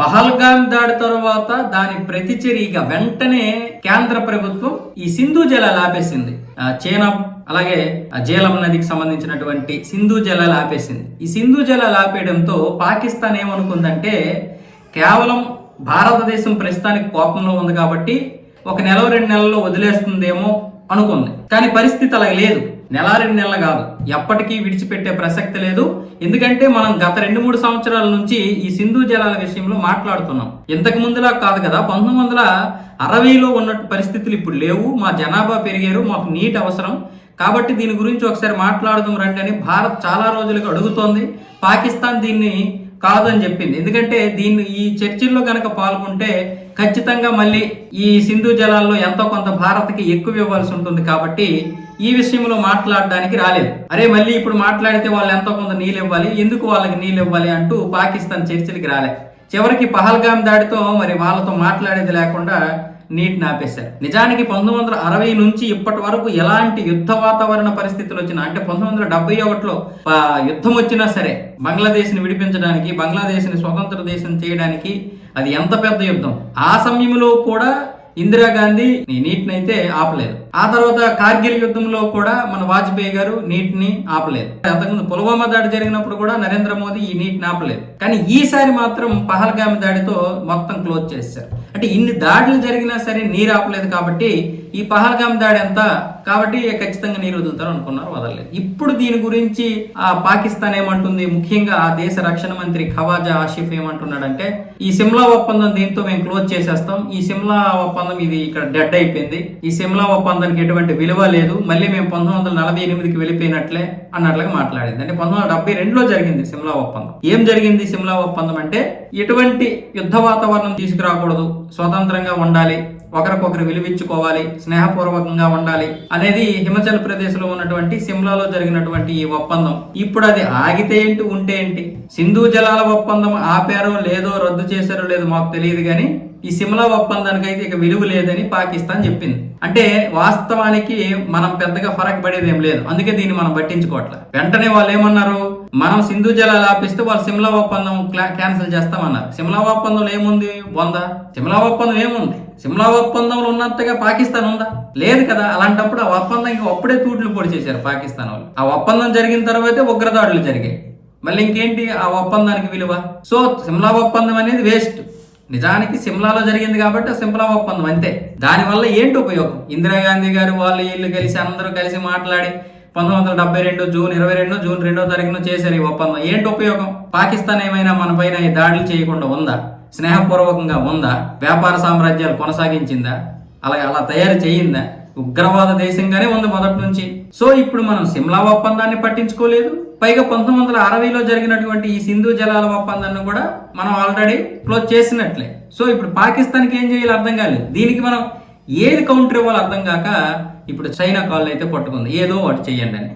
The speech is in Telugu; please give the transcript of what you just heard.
పహల్గాన్ దాడి తర్వాత దాని ప్రతిచర్యగా వెంటనే కేంద్ర ప్రభుత్వం ఈ సింధు జలాలు ఆపేసింది. చైనా అలాగే జేలం జీలం నదికి సంబంధించినటువంటి సింధు జలాలు ఆపేసింది. ఈ సింధు జలాలు ఆపేయడంతో పాకిస్తాన్ ఏమనుకుందంటే కేవలం భారతదేశం ప్రస్తుతానికి కోపంలో ఉంది కాబట్టి ఒక నెల రెండు నెలల్లో వదిలేస్తుందేమో అనుకుంది. కానీ పరిస్థితి అలా లేదు. నెల రెండు నెలలు కాదు. ఎప్పటికీ విడిచిపెట్టే ప్రసక్తి లేదు. ఎందుకంటే మనం గత రెండు మూడు సంవత్సరాల నుంచి ఈ సింధు జలాల విషయంలో మాట్లాడుతున్నాం. ఇంతకు ముందులా కాదు కదా పంతొమ్మిది వందల అరవైలో ఉన్నట్టు పరిస్థితులు ఇప్పుడు లేవు. మా జనాభా పెరిగారు మాకు నీటి అవసరం. కాబట్టి దీని గురించి ఒకసారి మాట్లాడదాం రండి అని భారత్ చాలా రోజులకు అడుగుతోంది. పాకిస్తాన్ దీన్ని కాదని చెప్పింది. ఎందుకంటే దీన్ని ఈ చర్చల్లో కనుక పాల్గొంటే ఖచ్చితంగా మళ్ళీ ఈ సింధు జలాల్లో ఎంతో కొంత భారత్కి ఎక్కువ ఇవ్వాల్సి ఉంటుంది కాబట్టి ఈ విషయంలో మాట్లాడడానికి రాలేదు. అరే మళ్ళీ ఇప్పుడు మాట్లాడితే వాళ్ళు ఎంతో కొంత నీళ్ళు ఇవ్వాలి. ఎందుకు వాళ్ళకి నీళ్ళు ఇవ్వాలి అంటూ పాకిస్తాన్ చర్చలకి రాలే. చివరికి పహల్గామ్ దాడితో మరి వాళ్ళతో మాట్లాడేది లేకుండా నీటిని ఆపేశారు నిజానికి పంతొమ్మిది వందల అరవై నుంచి ఇప్పటి వరకు ఎలాంటి యుద్ధ వాతావరణ పరిస్థితులు వచ్చినా అంటే పంతొమ్మిది వందల డెబ్బై ఒకటిలో యుద్ధం వచ్చినా సరే బంగ్లాదేశ్ని విడిపించడానికి బంగ్లాదేశ్ని స్వతంత్ర దేశం చేయడానికి అది ఎంత పెద్ద యుద్ధం? ఆ సమయంలో కూడా ఇందిరాగాంధీ ఈ నీటిని అయితే ఆపలేదు. ఆ తర్వాత కార్గిల్ యుద్ధంలో కూడా మన వాజ్పేయి గారు నీటిని ఆపలేదు. అంతకుముందు పుల్వామా దాడి జరిగినప్పుడు కూడా నరేంద్ర మోదీ ఈ నీటిని ఆపలేదు. కానీ ఈసారి మాత్రం పహల్గామి దాడితో మొత్తం క్లోజ్ చేశారు. అంటే ఇన్ని దాడులు జరిగినా సరే నీరు ఆపలేదు కాబట్టి ఈ పహల్గామ్ దాడి ఎంత కాబట్టి ఖచ్చితంగా నీరు వదులుతారు అనుకున్నారు వదలలేదు. ఇప్పుడు దీని గురించి ఆ పాకిస్తాన్ ఏమంటుంది? ముఖ్యంగా ఆ దేశ రక్షణ మంత్రి ఖవాజా ఆసిఫ్ ఏమంటున్నాడంటే ఈ సిమ్లా ఒప్పందం దీంతో మేము క్లోజ్ చేసేస్తాం. ఈ సిమ్లా ఒప్పందం ఇది ఇక్కడ డెడ్ అయిపోయింది. ఈ సిమ్లా ఒప్పందం పొందడానికి ఎటువంటి విలువ లేదు. మళ్ళీ మేము పంతొమ్మిది వందల నలభై ఎనిమిదికి వెళ్ళిపోయినట్లే అన్నట్లుగా మాట్లాడింది. అంటే పంతొమ్మిది వందల డెబ్బై రెండులో జరిగింది సిమ్లా ఒప్పందం. ఏం జరిగింది సిమ్లా ఒప్పందం అంటే ఎటువంటి యుద్ధ వాతావరణం తీసుకురాకూడదు. స్వతంత్రంగా ఉండాలి. ఒకరికొకరు విలువించుకోవాలి స్నేహపూర్వకంగా ఉండాలి అనేది హిమాచల్ ప్రదేశ్లో ఉన్నటువంటి సిమ్లాలో జరిగినటువంటి ఈ ఒప్పందం. ఇప్పుడు అది ఆగితే ఏంటి ఉంటే ఏంటి? సింధు జలాల ఒప్పందం ఆపారో లేదో రద్దు చేశారో లేదో మాకు తెలియదు కానీ ఈ సిమ్లా ఒప్పందానికి అయితే ఇక విలువ లేదని పాకిస్తాన్ చెప్పింది. అంటే వాస్తవానికి మనం పెద్దగా ఫరక్ పడేది ఏం లేదు. అందుకే దీన్ని మనం పట్టించుకోవట్లేదు వెంటనే వాళ్ళు ఏమన్నారు? మనం సింధు జలాలు ఆపిస్తే వాళ్ళు సిమ్లా ఒప్పందం క్లా- క్యాన్సిల్ చేస్తామన్నారు. సిమ్లా ఒప్పందంలో ఏముంది? వంద. సిమ్లా ఒప్పందం ఏముంది? సిమ్లా ఒప్పందంలో ఉన్నంతగా పాకిస్తాన్ ఉందా? లేదు కదా. అలాంటప్పుడు ఆ ఒప్పందం ఇంకా అప్పుడే తూట్లు పొడి చేశారు పాకిస్తాన్ వాళ్ళు. ఆ ఒప్పందం జరిగిన తర్వాతే ఉగ్రదాడులు జరిగాయి. మళ్ళీ ఇంకేంటి? ఆ ఒప్పందానికి విలువ? సో సిమ్లా ఒప్పందం అనేది వేస్ట్. నిజానికి సిమ్లాలో జరిగింది కాబట్టి ఆ సిమ్లా ఒప్పందం అంతే. దానివల్ల ఏంటి ఉపయోగం? ఇందిరాగాంధీ గారు వాళ్ళు వీళ్ళు కలిసి అందరూ కలిసి మాట్లాడి పంతొమ్మిది వందల డెబ్బై రెండు జూన్ ఇరవై రెండు జూన్ రెండో తారీఖున చేశారు ఈ ఒప్పందం. ఏంటి ఉపయోగం? పాకిస్తాన్ ఏమైనా మనపైన ఈ దాడులు చేయకుండా ఉందా? స్నేహపూర్వకంగా ఉందా? వ్యాపార సామ్రాజ్యాలు కొనసాగించిందా? అలాగే అలా తయారు చేయిందా? ఉగ్రవాద దేశంగానే ఉంది మొదటి నుంచి. సో ఇప్పుడు మనం సిమ్లా ఒప్పందాన్ని పట్టించుకోలేదు. పైగా పంతొమ్మిది వందల అరవైలో జరిగినటువంటి ఈ సింధు జలాల ఒప్పందాన్ని కూడా మనం ఆల్రెడీ క్లోజ్ చేసినట్లే. సో ఇప్పుడు పాకిస్తాన్కి ఏం చేయాలి అర్థం కాలేదు. దీనికి మనం ఏది కౌంటర్ ఇవ్వాలో అర్థం కాక ఇప్పుడు చైనా కాల్ అయితే పట్టుకుంది. ఏదో వాటి చెయ్యండి అని.